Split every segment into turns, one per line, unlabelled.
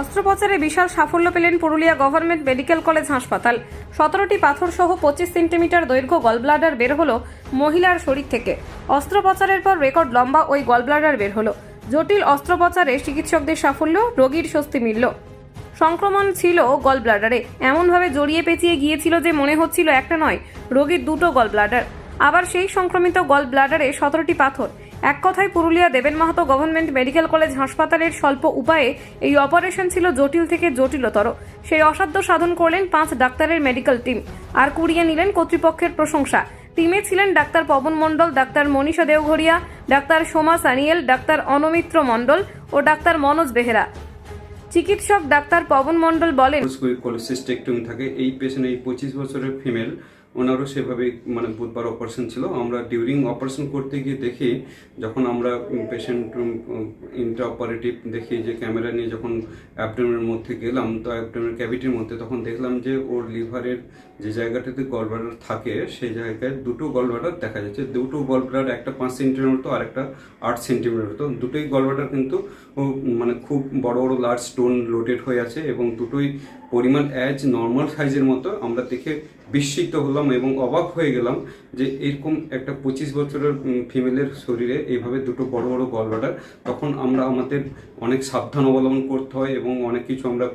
অস্ত্রোপচারে বিশাল সাফল্য পেলেন Purulia government medical college হাসপাতাল। সতেরোটি পাথর সহ পঁচিশ সেন্টিমিটার দৈর্ঘ্য গলব্লাডার বের হলো মহিলার শরীর থেকে। অস্ত্রোপচারের পর রেকর্ড লম্বা ওই গলব্লাডার বের হলো। জটিল অস্ত্রোপচারে চিকিৎসকদের সাফল্য, রোগীর স্বস্তি মিলল। সংক্রমণ ছিল গল ব্লাডারে এমনভাবে জড়িয়ে পেঁচিয়ে গিয়েছিল যে মনে হচ্ছিল একটা নয়, রোগীর দুটো গল ব্লাডার আবার সেই সংক্রমিত গল ব্লাডারে সতেরোটি পাথর। এক কথায় পুরুলিয়া দেবেন মাহাতো গভর্নমেন্ট মেডিকেল কলেজ হাসপাতালের স্বল্প উপায়ে এই অপারেশন ছিল জটিল থেকে জটিলতর। সেই অসাধ্য সাধন করলেন পাঁচ ডাক্তারের মেডিকেল টিম আর কুড়িয়ে নিলেন কর্তৃপক্ষের প্রশংসা। টিমে ছিলেন doctor Pawan Mondal, doctor Manisha Deoghoria, doctor Soma Sanyal, doctor Anamitra Mondal ও ডাক্তার মনোজ বেহেরা। চিকিৎসক ডাক্তার পবন মণ্ডল বলেন
থাকে। এই পেশেন্ট এই পঁচিশ বছরের ফিমেল ওনারও সেভাবে মানে বুধবার অপারেশন ছিল। আমরা ডিউরিং অপারেশন করতে গিয়ে দেখি, যখন আমরা পেশেন্ট ইন্টার অপারেটিভ দেখি যে ক্যামেরা নিয়ে যখন অ্যাবডোমেনের মধ্যে গেলাম, তো অ্যাবডোমেনের ক্যাভিটির মধ্যে তখন দেখলাম যে ওর লিভারের যে জায়গাটাতে গলব্লাডার থাকে, সেই জায়গায় দুটো গলব্লাডার দেখা যাচ্ছে। দুটো গলব্লাডার একটা পাঁচ সেন্টিমিটার হতো, আর একটা আট সেন্টিমিটার হতো। দুটোই গলব্লাডার কিন্তু মানে খুব বড় বড় লার্জ স্টোন লোডেড হয়ে আছে এবং দুটোই পরিমাণ অ্যাজ নর্মাল সাইজের মতো। আমরা দেখে বিস্মিত হলাম এবং অবাক হয়ে গেলাম যে এরকম একটা পঁচিশ বছরের ফিমেলের শরীরে এইভাবে দুটো বড় বড় গলব্লাডার তখন আমরা আমাদের অনেক সাবধান অবলম্বন করতে হয় এবং অনেক কিছু আমরা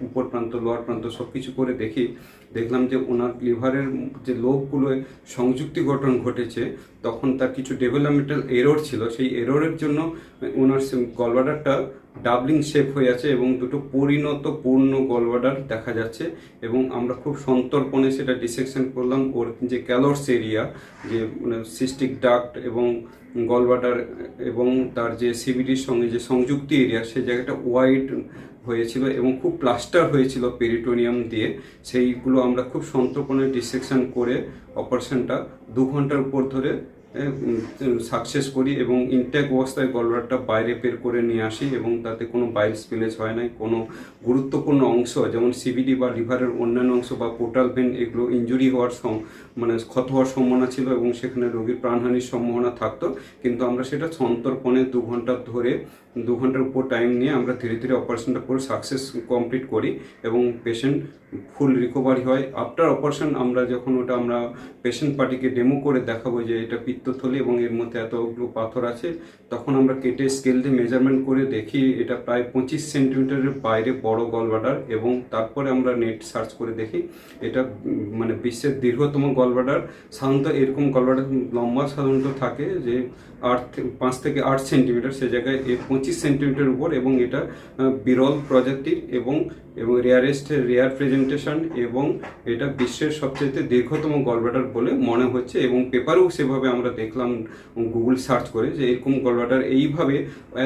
উপর প্রান্ত লোয়ার প্রান্ত সব কিছু করে দেখি। দেখলাম যে ওনার লিভারের যে লোকগুলো সংযুক্তি গঠন ঘটেছে তখন তার কিছু ডেভেলপমেন্টাল এরর ছিল। সেই এররের জন্য ওনার গলবাডারটা ডাবলিং শেপ হয়ে আছে এবং দুটো পরিণত পূর্ণ গলবাডার দেখা যাচ্ছে এবং আমরা খুব সন্তর্পণে সেটা ডিসেকশন করলাম। ওর যে ক্যালোরস এরিয়া যে মানে সিস্টিক ডাক্ট এবং গলবাডার এবং তার যে সিবিডির সঙ্গে যে সংযুক্তি এরিয়া সেই জায়গাটা ওয়াইড হয়েছিল এবং খুব প্লাস্টার হয়েছিল পেরিটোনিয়াম দিয়ে। সেইগুলো আমরা খুব সন্তর্পণে ডিসেকশন করে অপারেশনটা দু ঘণ্টার উপর ধরে সাকসেস করি এবং ইনটেক অবস্থায় গলবারটা বাইরে বের করে নিয়ে আসি এবং তাতে কোনো বাইল স্পিলেজ হয় নাই, কোনো গুরুত্বপূর্ণ অংশ, যেমন সিবিডি বা লিভারের অন্যান্য অংশ বা পোর্টাল ভেন এগুলো ইঞ্জুরি হওয়ার মানে ক্ষত হওয়ার সম্ভাবনা ছিল এবং সেখানে রোগীর প্রাণহানির সম্ভাবনা থাকতো, কিন্তু আমরা সেটা সন্তর্পণে দু ঘণ্টা ধরে দু ঘণ্টার উপর টাইম নিয়ে আমরা ধীরে ধীরে অপারেশনটা করে সাকসেস কমপ্লিট করি এবং পেশেন্ট ফুল রিকভারি হয়। আফটার অপারেশন আমরা যখন ওটা আমরা পেশেন্ট পার্টিকে ডেমো করে দেখাবো যে এটা পিত্তথলি এবং এর মধ্যে এতগুলো পাথর আছে, তখন আমরা কেটে স্কেল দিয়ে মেজারমেন্ট করে দেখি এটা প্রায় পঁচিশ সেন্টিমিটারের বাইরে বড় গলবাডার এবং তারপরে আমরা নেট সার্চ করে দেখি এটা মানে বিশ্বের দীর্ঘতম গলবাডার সাধারণত এরকম গলবাডার লম্বা সাধারণত থাকে যে আট পাঁচ থেকে আট সেন্টিমিটার সে জায়গায় এ পঁচিশ সেন্টিমিটার উপর এবং এটা বিরল প্রজাতির এবং এবং রেয়ারেস্ট রেয়ার প্রেজেন্টেশন এবং এটা বিশ্বের সবচেয়ে দীর্ঘতম গলব্লাডার বলে মনে হচ্ছে এবং পেপারেও সেভাবে আমরা দেখলাম গুগল সার্চ করে যে এরকম গলব্লাডার এইভাবে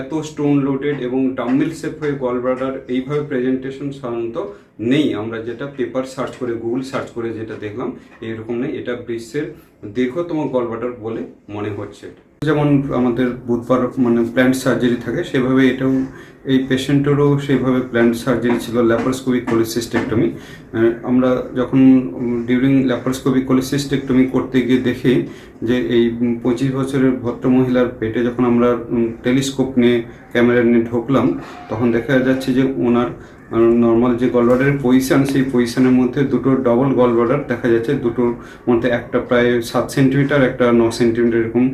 এত স্টোন লোডেড এবং ডাম্বিল শেপ হয়ে গলব্লাডার এইভাবে প্রেজেন্টেশন সাধারণত নেই। আমরা যেটা পেপার সার্চ করে গুগল সার্চ করে যেটা দেখলাম, এরকম নেই। এটা বিশ্বের দীর্ঘতম গলব্লাডার বলে মনে হচ্ছে। যেমন আমাদের বুধবার মানে প্ল্যান্ট সার্জারি থাকে সেভাবে এটাও এই পেশেন্টেরও সেইভাবে প্ল্যান্ট সার্জারি ছিল, ল্যাপারোস্কোপিক কোলিসিস্টেক্টমি। আমরা যখন ডিউরিং ল্যাপারোস্কোপিক কোলিসিস্টেক্টমি করতে গিয়ে দেখি যে এই পঁচিশ বছরের ভদ্রমহিলার পেটে যখন আমরা টেলিস্কোপ নিয়ে ক্যামেরা নিয়ে ঢুকলাম, তখন দেখা যাচ্ছে যে ওনার নর্মাল যে গলবাডারের পজিশান সেই পজিশানের মধ্যে দুটো ডবল গলবাডার দেখা যাচ্ছে। দুটোর মধ্যে একটা প্রায় সাত সেন্টিমিটার একটা ন সেন্টিমিটার এরকম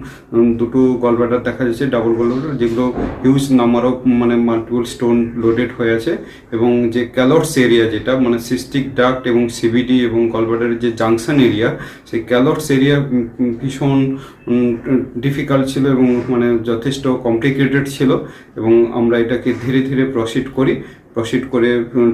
দুটো গলবাডার দেখা যাচ্ছে ডাবল গলবাডার যেগুলো হিউজ নাম্বার অফ মানে মাল্টিপল স্টোন লোডেড হয়ে আছে এবং যে ক্যালোটস এরিয়া যেটা মানে সিস্টিক ডাক্ট এবং সিবিডি এবং গলবাডারের যে জাংশন এরিয়া সেই ক্যালটস এরিয়া ভীষণ ডিফিকাল্ট ছিল এবং মানে যথেষ্ট কমপ্লিকেটেড ছিল এবং আমরা এটাকে ধীরে ধীরে প্রসিড করি। প্রসিড করে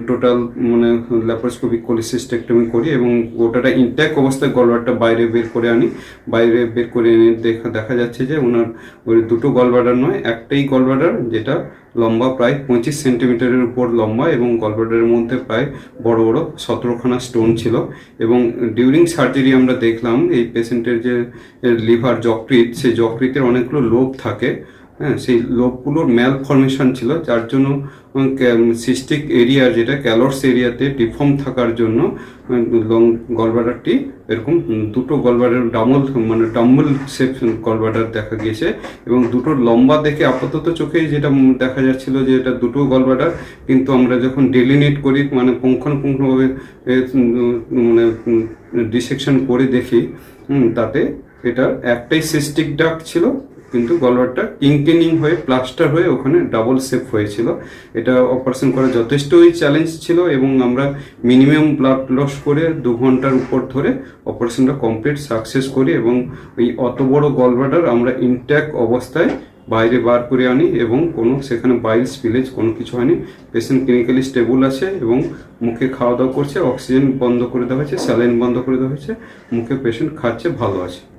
টোটাল মানে ল্যাপারোস্কোপিক কোলিসিস্টেক্টমি করি এবং গোটাটা ইনট্যাক অবস্থায় গলবারটা বাইরে বের করে আনি। বাইরে বের করে এনে দেখা দেখা যাচ্ছে যে ওনার ওই দুটো গলবাডার নয়, একটাই গলবাডার যেটা লম্বা প্রায় পঁচিশ সেন্টিমিটারের উপর লম্বা এবং গলবাডারের মধ্যে প্রায় বড় বড় সতেরোখানা স্টোন ছিল এবং ডিউরিং সার্জারি আমরা দেখলাম এই পেশেন্টের যে লিভার যকৃত সেই যকৃতের অনেকগুলো লোভ থাকে। হ্যাঁ সেই লোবগুলোর ম্যাল ফরমেশন ছিল, যার জন্য সিস্টিক এরিয়া যেটা ক্যালোরস এরিয়াতে ডিফর্ম থাকার জন্য লং গলবাডারটি এরকম দুটো গলবাডার ডামল মানে ডাম্বল শেপ গলবাডার দেখা গিয়েছে এবং দুটো লম্বা দেখে আপাতত চোখে যেটা দেখা যাচ্ছিল যে এটা দুটো গলবাডার কিন্তু আমরা যখন ডেলিনেট করি মানে পুঙ্খানুপুঙ্খভাবে মানে ডিসেকশন করে দেখি তাতে এটা একটাই সিস্টিক ডাক ছিল কিন্তু গলবারটা কিংকেনিং হয়ে প্লাস্টার হয়ে ওখানে ডাবল শেপ হয়েছিল। এটা অপারেশন করা যথেষ্টই চ্যালেঞ্জ ছিল এবং আমরা মিনিমাম ব্লাড লস করে দু ঘণ্টার উপর ধরে অপারেশনটা কমপ্লিট সাকসেস করি এবং ওই অত বড় গলবার্ডার আমরা ইনট্যাক অবস্থায় বাইরে বার করে আনি এবং কোনো সেখানে বাইল স্পিলেজ কোনো কিছু হয়নি। পেশেন্ট ক্লিনিক্যালি স্টেবল আছে এবং মুখে খাওয়া দাওয়া করছে অক্সিজেন বন্ধ করে দেওয়া হয়েছে স্যালাইন বন্ধ করে দেওয়া হয়েছে, মুখে পেশেন্ট খাচ্ছে, ভালো আছে।